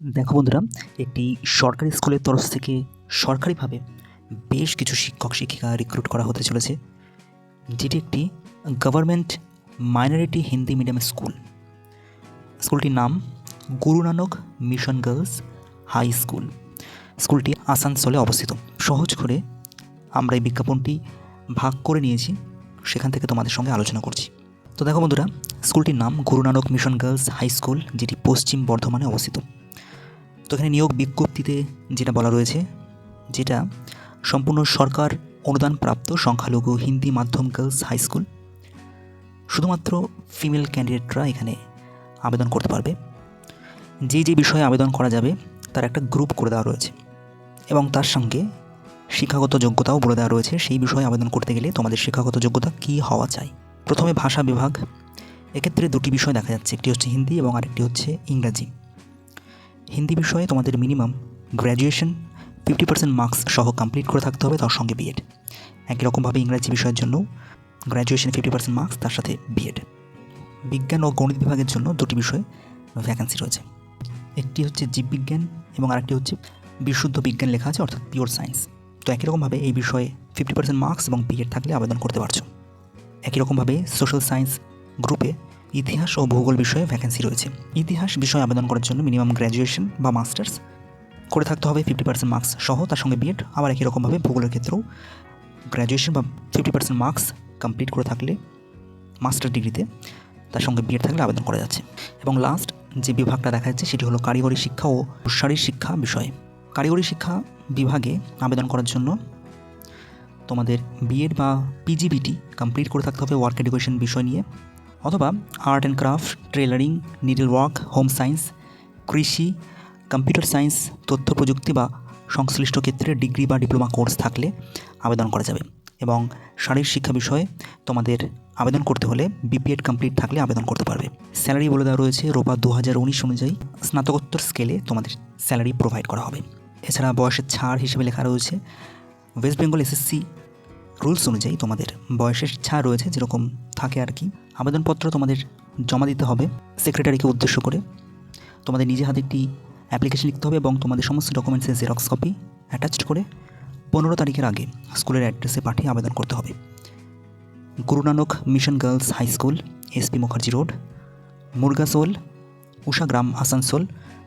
দেখো বন্ধুরা, একটি সরকারি স্কুলের তরফ থেকে সরকারিভাবে বেশ কিছু শিক্ষক, শিক্ষিকা রিক্রুট করা হতে চলেছে, যেটি একটি government minority Hindi medium school স্কুলটির নাম Guru Nanak mission girls high school স্কুলটি আসানসোলে অবস্থিত। সহজ করে আমরা এই বিজ্ঞাপনটি ভাগ করে নিয়েছি, সেখান থেকে তোমাদের সঙ্গে আলোচনা করছি। তো দেখো বন্ধুরা, স্কুলটির নাম Guru Nanak mission girls high school যেটি পশ্চিম বর্ধমানে অবস্থিত। তো এখানে নিয়োগ বিজ্ঞপ্তিতে যেটা বলা রয়েছে, যেটা সম্পূর্ণ সরকার অনুদান প্রাপ্ত সংখ্যালঘু হিন্দি মাধ্যম গার্লস হাই স্কুল শুধুমাত্র ফিমেল ক্যান্ডিডেটরা এখানে আবেদন করতে পারবে। যে যে বিষয়ে আবেদন করা যাবে, তার একটা গ্রুপ করে দেওয়া রয়েছে এবং তার সঙ্গে শিক্ষাগত যোগ্যতাও বলে দেওয়া রয়েছে। সেই বিষয়ে আবেদন করতে গেলে তোমাদের শিক্ষাগত যোগ্যতা কী হওয়া চাই? প্রথমে ভাষা বিভাগ, এক্ষেত্রে দুটি বিষয় দেখা যাচ্ছে, একটি হচ্ছে হিন্দি এবং আরেকটি হচ্ছে ইংরাজি। হিন্দি বিষয়ে তোমাদের minimum graduation fifty percent marks সহ কমপ্লিট করে থাকতে হবে, তার সঙ্গে বিএড একই রকমভাবে ইংরাজি বিষয়ের জন্য গ্র্যাজুয়েশন ফিফটি পার্সেন্ট মার্কস তার সাথে বিএড বিজ্ঞান ও গণিত বিভাগের জন্য দুটি বিষয়ে ভ্যাকেন্সি রয়েছে। একটি হচ্ছে জীববিজ্ঞান এবং আরেকটি হচ্ছে বিশুদ্ধ বিজ্ঞান লেখা আছে, অর্থাৎ পিওর সায়েন্স তো একই রকমভাবে এই বিষয়ে ফিফটি পার্সেন্ট মার্কস এবং বিএড থাকলে আবেদন করতে পারছ। একই রকমভাবে সোশ্যাল সায়েন্স গ্রুপে ইতিহাস ও ভূগোল বিষয়ে ভ্যাকেন্সি রয়েছে। ইতিহাস বিষয়ে আবেদন করার জন্য মিনিমাম গ্র্যাজুয়েশন বা মাস্টার্স করে থাকতে হবে ফিফটি পার্সেন্ট মার্কস সহ, তার সঙ্গে বিএড আবার একই রকমভাবে ভূগোলের ক্ষেত্রেও গ্র্যাজুয়েশন বা ফিফটি পার্সেন্ট মার্কস কমপ্লিট করে থাকলে মাস্টার ডিগ্রিতে তার সঙ্গে বিএড থাকলে আবেদন করা যাচ্ছে। এবং লাস্ট যে বিভাগটা দেখা যাচ্ছে, সেটি হলো কারিগরি শিক্ষা ও শারীর শিক্ষা বিষয়ে। কারিগরি শিক্ষা বিভাগে আবেদন করার জন্য তোমাদের বিএড বা পিজিবিটি কমপ্লিট করে থাকতে হবে ওয়ার্ক এডুকেশন বিষয় নিয়ে। অথবা art and craft tailoring needle work, home science, কৃষি, কম্পিউটার সায়েন্স, তথ্য প্রযুক্তি বা সংশ্লিষ্ট ক্ষেত্রে ডিগ্রি বা ডিপ্লোমা কোর্স থাকলে আবেদন করা যাবে এবং শারীরিক শিক্ষা বিষয়ে তোমাদের আবেদন করতে হলে বিপিএড কমপ্লিট থাকলে আবেদন করতে পারবে। স্যালারি বলে দেওয়া রয়েছে রোপা দু হাজার উনিশ অনুযায়ী স্নাতকোত্তর স্কেলে তোমাদের স্যালারি প্রোভাইড করা হবে। এছাড়া বয়সের ছাড় হিসেবে লেখা রয়েছে ওয়েস্ট বেঙ্গল এসএসসি রুলস অনুযায়ী তোমাদের বয়সের ছাড় রয়েছে যেরকম থাকে আর কি। আবেদনপত্র তোমাদের জমা দিতে হবে সেক্রেটারিকে উদ্দেশ্য করে। তোমাদের নিজে হাতে একটি অ্যাপ্লিকেশন লিখতে হবে এবং তোমাদের সমস্ত ডকুমেন্টসের জেরক্স কপি অ্যাটাচড করে পনেরো তারিখের আগে স্কুলের অ্যাড্রেসে পাঠিয়ে আবেদন করতে হবে। Guru Nanak mission girls high school SP Mukherjee road Murgasol Ushagram Asansol,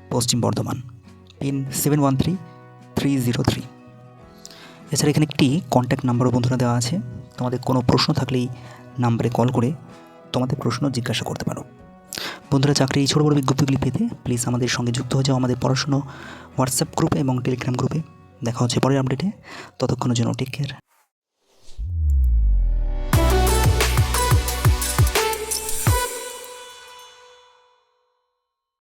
Paschim Bardhaman pin seven one three three zero three এছাড়া এখানে একটি কন্ট্যাক্ট নাম্বারও বন্ধুরা দেওয়া আছে। তোমাদের কোনো প্রশ্ন থাকলেই নাম্বারে কল করে তোমাদের প্রশ্ন জিজ্ঞাসা করতে পারো। বন্ধুরা চাকরি এই ছোটো বড়ো বিজ্ঞপ্তিগুলি পেতে প্লিজ আমাদের সঙ্গে যুক্ত হয়ে যাও আমাদের পড়াশুনো হোয়াটসঅ্যাপ গ্রুপে এবং টেলিগ্রাম গ্রুপে দেখা হচ্ছে পরের আপডেটে ততক্ষণের জন্য টেক কেয়ার